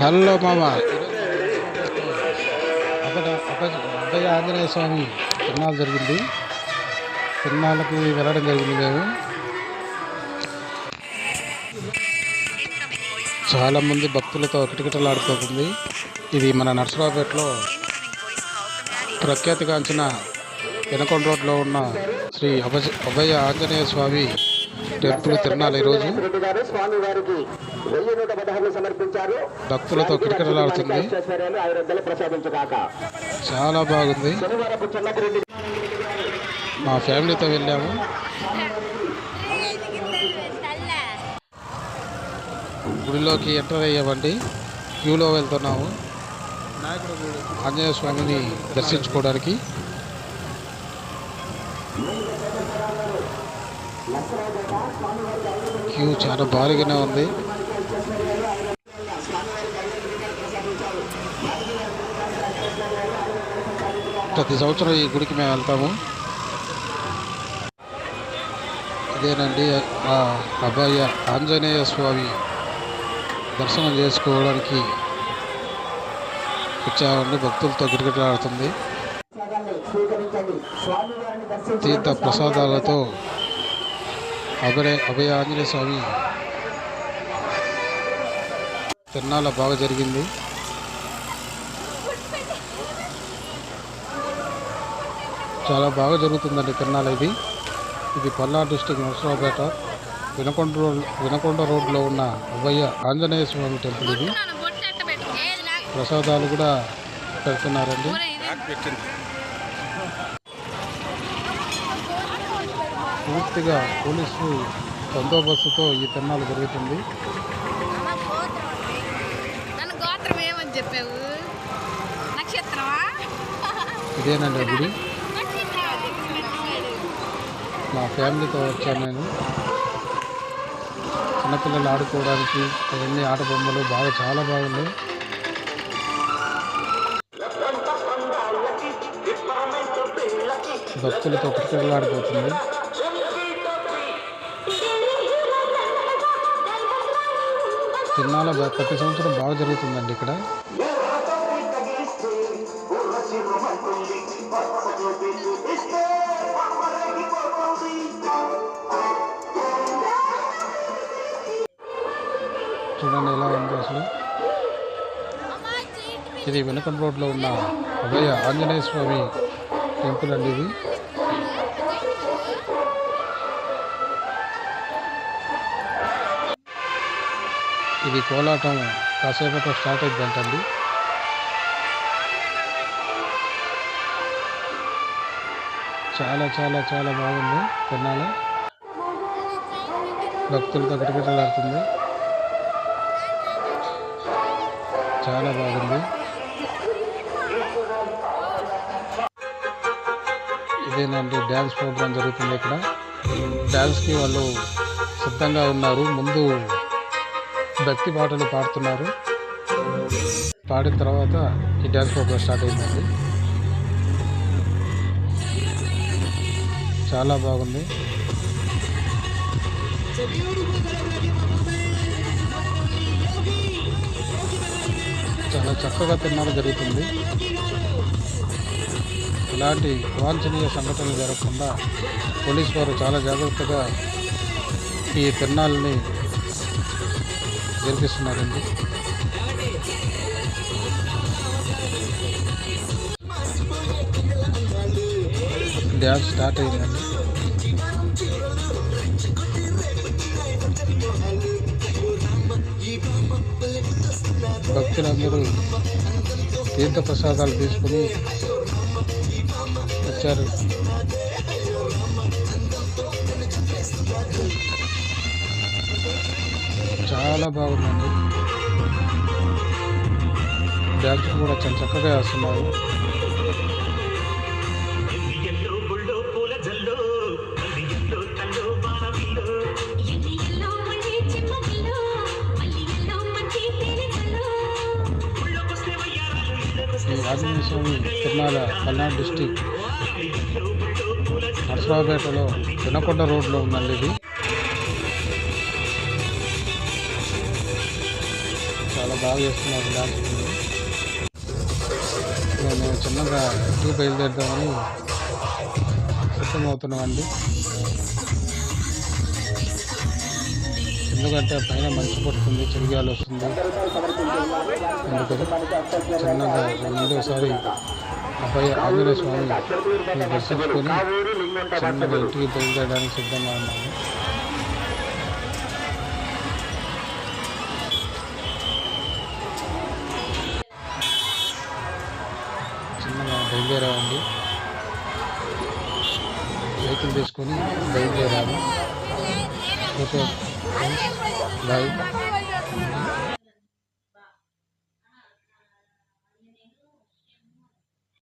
Hello మామ అక్కడ అబ్బ- అబ్బయ్య ఆంజనేయ స్వామి తిరునాలు జరిగింది. తిరునాళ్ళకి వెళ్ళడం జరిగింది మేము. చాలామంది భక్తులతో కిటకిటలాడిపోతుంది ఇది మన నర్సరావుపేటలో ప్రఖ్యాతిగాంచిన వెనకొండ రోడ్లో ఉన్న శ్రీ అభయ అభయ ఆంజనేయ స్వామి టెంపుల్ తిరునాళ్ళు ఈరోజు భక్తులతో కిటకిటలాడుతుంది చాలా బాగుంది. మా ఫ్యామిలీతో వెళ్ళాము. గుడిలోకి ఎంటర్ అయ్యామండి. క్యూలో వెళ్తున్నాము. ఆంజనేయ స్వామిని దర్శించుకోవడానికి. క్యూ చాలా భారీగానే ఉంది. ప్రతి సంవత్సరం ఈ గుడికి మేము వెళ్తాము. ఇదేనండి ఆ అబ్బాయి ఆంజనేయ స్వామి దర్శనం చేసుకోవడానికి వచ్చామండి. భక్తులతో దర్శించి తీర్థ ప్రసాదాలతో అభయ అభయ ఆంజనేయ స్వామి తిరునాళ్ళ బాగా జరిగింది. చాలా బాగా జరుగుతుందండి తిరునాళ్ళ ఇది. ఇది పల్నాడు డిస్టిక్ నరసరావుపేట వినకొండ రోడ్ వినకొండ రోడ్లో ఉన్న అభయ ఆంజనేయ స్వామి టెంపుల్ ఇది. ప్రసాదాలు కూడా పెడుతున్నారండి. పూర్తిగా పోలీసు బందోబస్తుతో ఈ తిరణాలు జరుగుతుంది. ఇదేనండి గుడి. మా ఫ్యామిలీతో వచ్చాను నేను. చిన్నపిల్లలు ఆడుకోవడానికి అవన్నీ ఆట బొమ్మలు బాగా చాలా బాగున్నాయి. భక్తులతో క్రికెట్లు ఆడిపోతుంది తిన్నాల ప్రతి సంవత్సరం బాగా జరుగుతుందండి ఇక్కడ. చూడండి ఎలా ఉంది అసలు. ఇది వెనకం రోడ్లో ఉన్న అభయ ఆంజనేయ స్వామి టెంపుల్ అండి ఇది. ఇది కోలాటం కాసేపట్లో స్టార్ట్ అయిద్దంటండి. చాలా చాలా చాలా బాగుంది తిన్నాలి భక్తులతో గిటగిటలాడుతుంది చాలా బాగుంది. ఇదేనండి డ్యాన్స్ ప్రోగ్రామ్ జరుగుతుంది ఇక్కడ. డ్యాన్స్కి వాళ్ళు సిద్ధంగా ఉన్నారు. ముందు భక్తి పాటలు పాడుతున్నారు. పాడిన తర్వాత ఈ డ్యాన్స్ ప్రోగ్రామ్ స్టార్ట్ అయిందండి చాలా బాగుంది. చాలా చక్కగా తిన్నాడు జరుగుతుంది. ఇలాంటి అవాంఛనీయ సంఘటనలు జరగకుండా పోలీస్ వారు చాలా జాగ్రత్తగా ఈ తిరణాలని జరిపిస్తున్నారండి డ్యాన్స్ స్టార్ట్ అయిందండి. భక్తులందరూ తీర్థ ప్రసాదాలు తీసుకుని వచ్చారు. చాలా బాగుందండి. డ్యాన్స్ కూడా చాలా చక్కగా వేస్తున్నారు ఈ ఆంజనేయ స్వామి తిరునాల పల్నాడు డిస్టిక్ నరసరావుపేటలో వినకొండ రోడ్లో ఉందండి ఇది. బాగా చేస్తున్నారు డాన్స్ మేము చిన్నగా ఇంటికి బయలుదేరుదామని సిద్ధమవుతున్నామండి. ఎందుకంటే పైన మంచు పడుతుంది చలిగాలి వస్తుంది అందుకని చిన్నగా రెండోసారి అబ్బాయి ఆంజనేయ స్వామి దర్శించుకొని చిన్నగా ఇంటికి బయలుదేరడానికి సిద్ధంగా ఉన్నాము బయలుదేరామండి. వెహికల్ తీసుకొని బయలుదేరాము. Okay bye.